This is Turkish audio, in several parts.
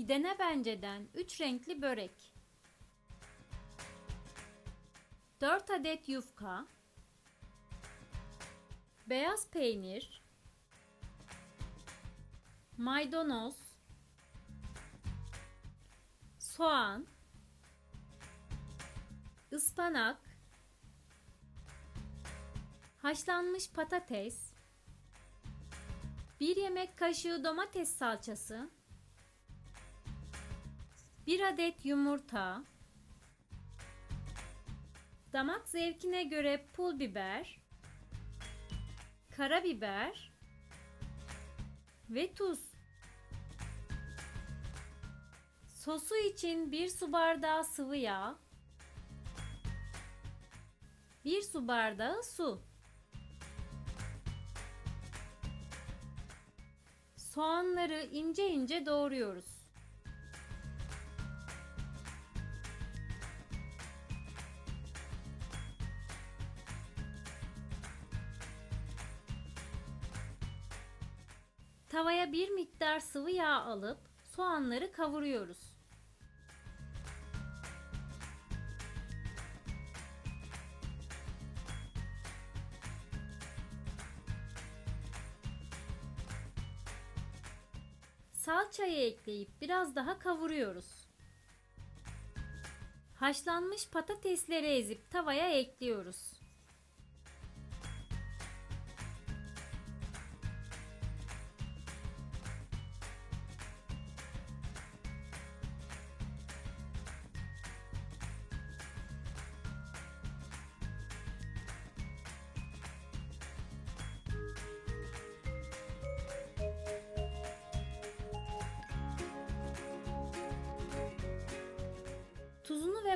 Bir dene benceden 3 renkli börek. 4 adet yufka. Beyaz peynir. Maydanoz. Soğan. ıspanak. Haşlanmış patates. 1 yemek kaşığı domates salçası. 1 adet yumurta. Damak zevkine göre pul biber, karabiber ve tuz. Sosu için 1 su bardağı sıvı yağ, 1 su bardağı su. Soğanları ince ince doğruyoruz. Tavaya bir miktar sıvı yağ alıp soğanları kavuruyoruz. Salçayı ekleyip biraz daha kavuruyoruz. Haşlanmış patatesleri ezip tavaya ekliyoruz.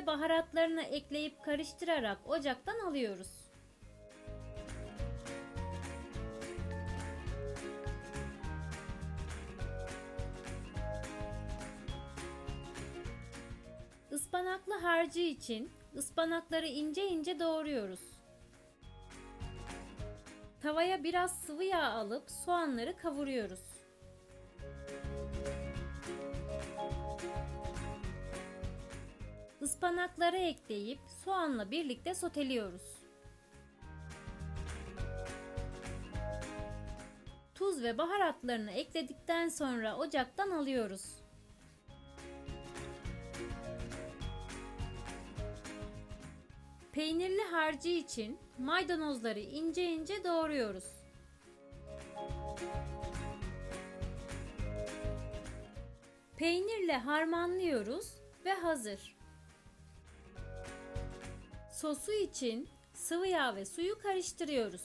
Baharatlarını ekleyip karıştırarak ocaktan alıyoruz. Ispanaklı harcı için ıspanakları ince ince doğruyoruz. Tavaya biraz sıvı yağ alıp soğanları kavuruyoruz. Ispanakları ekleyip soğanla birlikte soteliyoruz. Tuz ve baharatlarını ekledikten sonra ocaktan alıyoruz. Peynirli harcı için maydanozları ince ince doğruyoruz. Peynirle harmanlıyoruz ve hazır. Sosu için sıvı yağ ve suyu karıştırıyoruz.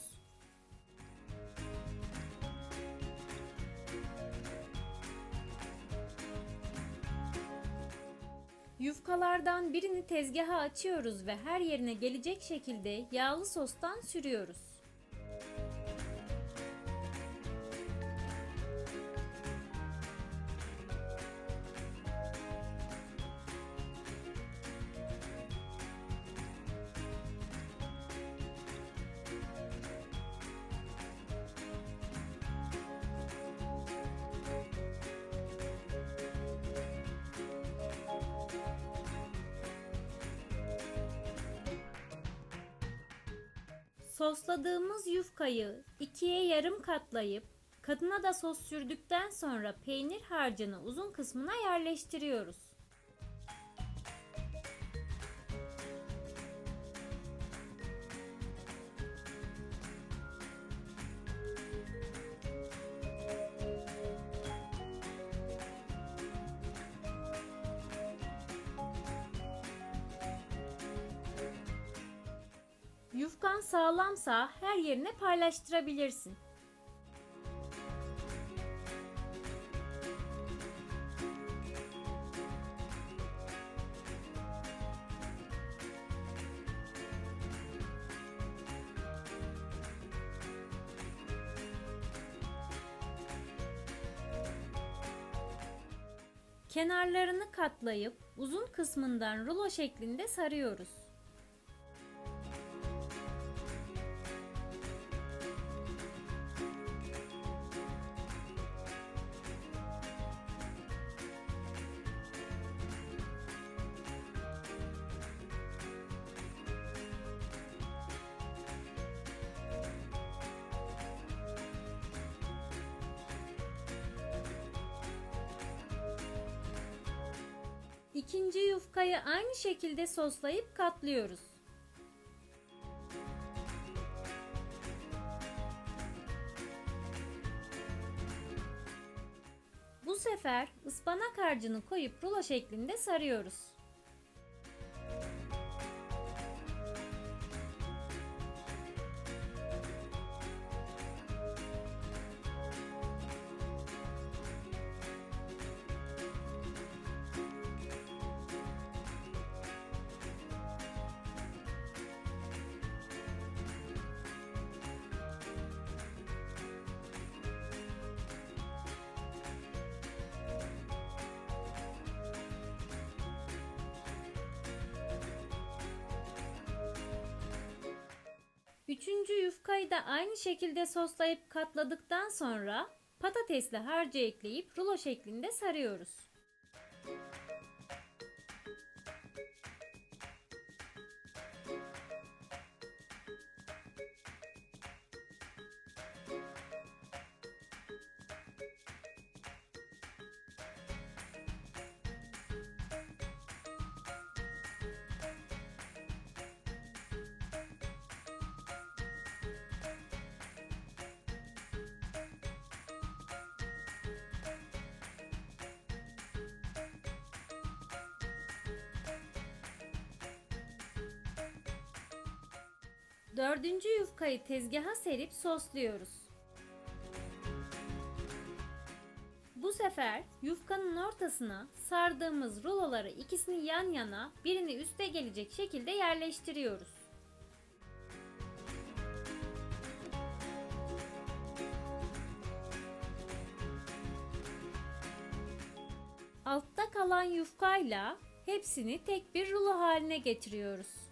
Yufkalardan birini tezgaha açıyoruz ve her yerine gelecek şekilde yağlı sostan sürüyoruz. Sosladığımız yufkayı ikiye yarım katlayıp kadına da sos sürdükten sonra peynir harcını uzun kısmına yerleştiriyoruz. Yufkan sağlamsa her yerine paylaştırabilirsin. Kenarlarını katlayıp uzun kısmından rulo şeklinde sarıyoruz. İkinci yufkayı aynı şekilde soslayıp katlıyoruz. Bu sefer ıspanak harcını koyup rulo şeklinde sarıyoruz. Üçüncü yufkayı da aynı şekilde soslayıp katladıktan sonra patatesli harcı ekleyip rulo şeklinde sarıyoruz. Dördüncü yufkayı tezgaha serip sosluyoruz. Bu sefer yufkanın ortasına sardığımız ruloları ikisini yan yana birini üste gelecek şekilde yerleştiriyoruz. Altta kalan yufkayla hepsini tek bir rulo haline getiriyoruz.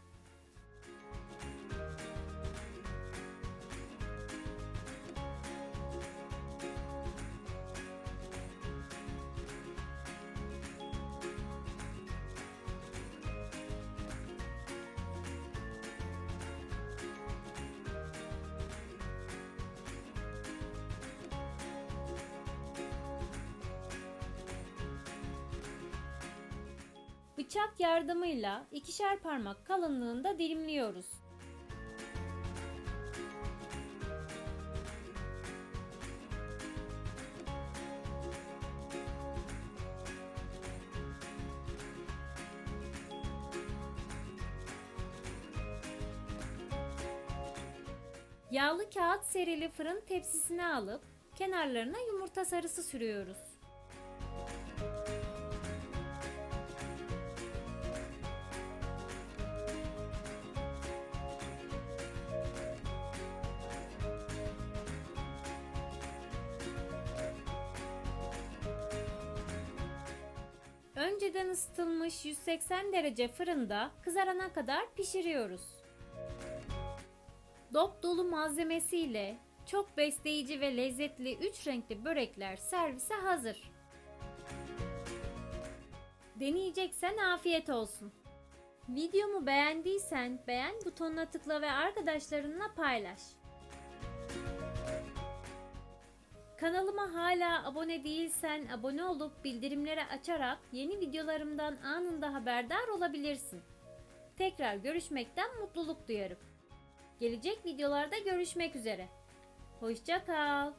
Bıçak yardımıyla ikişer parmak kalınlığında dilimliyoruz. Yağlı kağıt serili fırın tepsisine alıp kenarlarına yumurta sarısı sürüyoruz. Önceden ısıtılmış 180 derece fırında kızarana kadar pişiriyoruz. Dop dolu malzemesiyle çok besleyici ve lezzetli 3 renkli börekler servise hazır. Deneyeceksen afiyet olsun. Videomu beğendiysen beğen butonuna tıkla ve arkadaşlarınla paylaş. Kanalıma hala abone değilsen abone olup bildirimleri açarak yeni videolarımdan anında haberdar olabilirsin. Tekrar görüşmekten mutluluk duyarım. Gelecek videolarda görüşmek üzere. Hoşça kal.